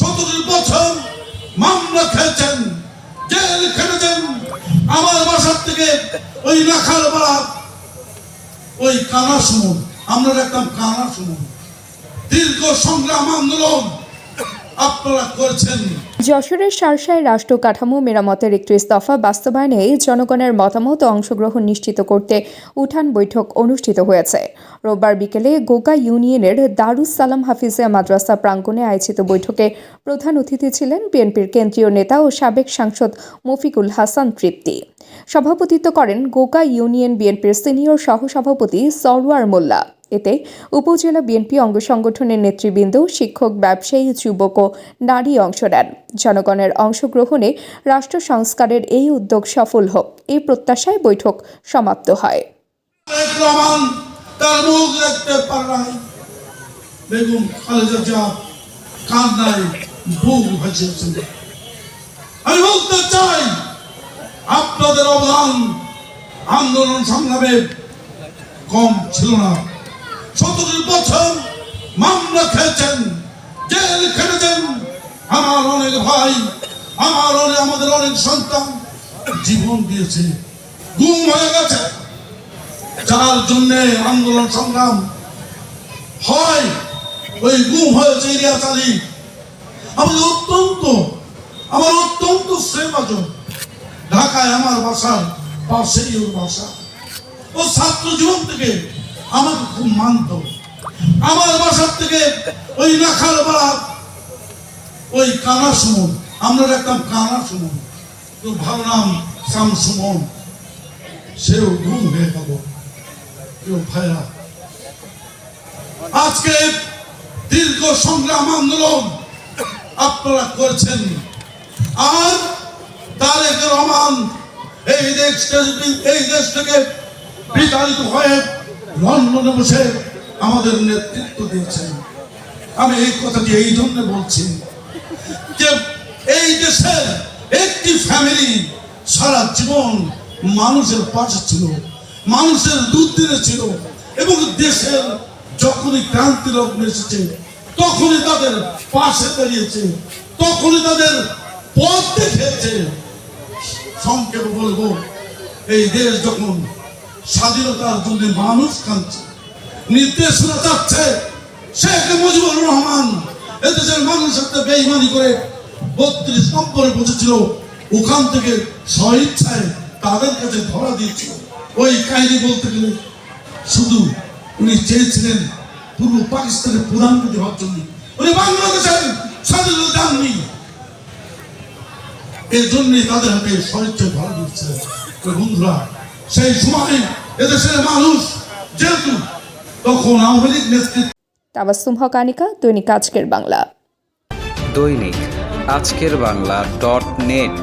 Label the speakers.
Speaker 1: সতেরো বছর মামলা খেলছেন, জেল খেটেছেন আমার বাসার থেকে ওই রাখাল বাড়া ওই কানা সুমন আমরা দেখতাম কানা সুমন দীর্ঘ সংগ্রাম আন্দোলন।
Speaker 2: যশোরের সারসায় রাষ্ট্র কাঠামো মেরামতের একটি দফা বাস্তবায়নে জনগণের মতামত ও অংশগ্রহণ নিশ্চিত করতে উঠান বৈঠক অনুষ্ঠিত হয়েছে। রোববার বিকেলে গোগা ইউনিয়নের দারুস সালাম হাফিজিয়া মাদ্রাসা প্রাঙ্গণে আয়োজিত বৈঠকে প্রধান অতিথি ছিলেন বিএনপির কেন্দ্রীয় নেতা ও সাবেক সাংসদ মফিকুল হাসান তৃপ্তি। সভাপতিত্ব করেন গোগা ইউনিয়ন বিএনপির সিনিয়র সহসভাপতি সরওয়ার মোল্লা। এতে উপজেলা বিএনপি অঙ্গ সংগঠনের নেতৃবৃন্দ, শিক্ষক, ব্যবসায়ী, যুবক ও নারী অংশ নেন। জনগণের অংশগ্রহণে রাষ্ট্র সংস্কারের এই উদ্যোগ সফল হোক, এই প্রত্যাশায় বৈঠক সমাপ্ত হয়।
Speaker 1: আপনাদের অবদান আন্দোলন সংগ্রামে কম ছিল না। সতেরো বছর মামলা খেয়েছেন জেল খেটেছেন আমার অনেক ভাই, আমার অনেক, আমাদের অনেক সন্তান জীবন দিয়েছে, গুম হয়ে গেছে। যার জন্য আন্দোলন সংগ্রাম হয়, ওই গুম হয়েছে ইলিয়াস আলী। আমি অত্যন্ত, আমার অত্যন্ত শ্রেয়ভাজন ঢাকায় আমার বাসার পাশেই ওর বাসা। ও ছাত্র জীবন থেকে আমাকে খুব মানত। আমার বাসার থেকে ওই রাখাল বাড়া ওই কানা সুমন, আমরা দেখতাম কানা সুমন। তো ভালো নাম শাম সুমন। সেও ঘুম হয়ে গেল। প্রিয় ভাইরা, আজকে দীর্ঘ সংগ্রাম আন্দোলন আপনারা করছেন। আর তারেক রহমান এই দেশ এই দেশ থেকে বিতাড়িত হয়ে লন্ডনে বসে আমাদের নেতৃত্ব দিয়েছেন। আমি এই কথাটি এই জন্য বলছি যে এই দেশের একটি ফ্যামিলি সারা জীবন মানুষের পাশে ছিল, মানুষের দুধ দিনে ছিল এবং দেশের যখনই ক্রান্তি লগ্ন এসেছে, তখনই তাদের পাশে দাঁড়িয়েছে, তখনই তাদের পথ দেখিয়েছে। সংক্ষেপে বলব, এই দেশ যখন স্বাধীনতার জন্য মানুষ কাঁদছে। নির্দেশনা চাচ্ছে শেখ মুজিবুর রহমান। এদেশের মানুষের সাথে বেইমানি করে বত্রিশ নম্বরে বসেছিল ওখান থেকে স্বইচ্ছায় তাদের কাছে ধরা দিয়েছিল। ওই কাহিনী বলতে গেলে শুধু উনি চেয়েছিলেন পূর্ব পাকিস্তানের প্রধানমন্ত্রী হওয়ার জন্য। উনি বাংলাদেশের স্বাধীনতা চাননি। এই জন্যই তাদের হাতে স্বইচ্ছায় ধরা দিচ্ছিলেন বন্ধুরা সেই সময় এদেশের মানুষ যেহেতু তখন আওয়ামী লীগ নেতৃত্ব
Speaker 2: তাবাসুম হক আনিকা দৈনিক আজকের বাংলা।
Speaker 3: দৈনিক আজকের বাংলা ডট নেট।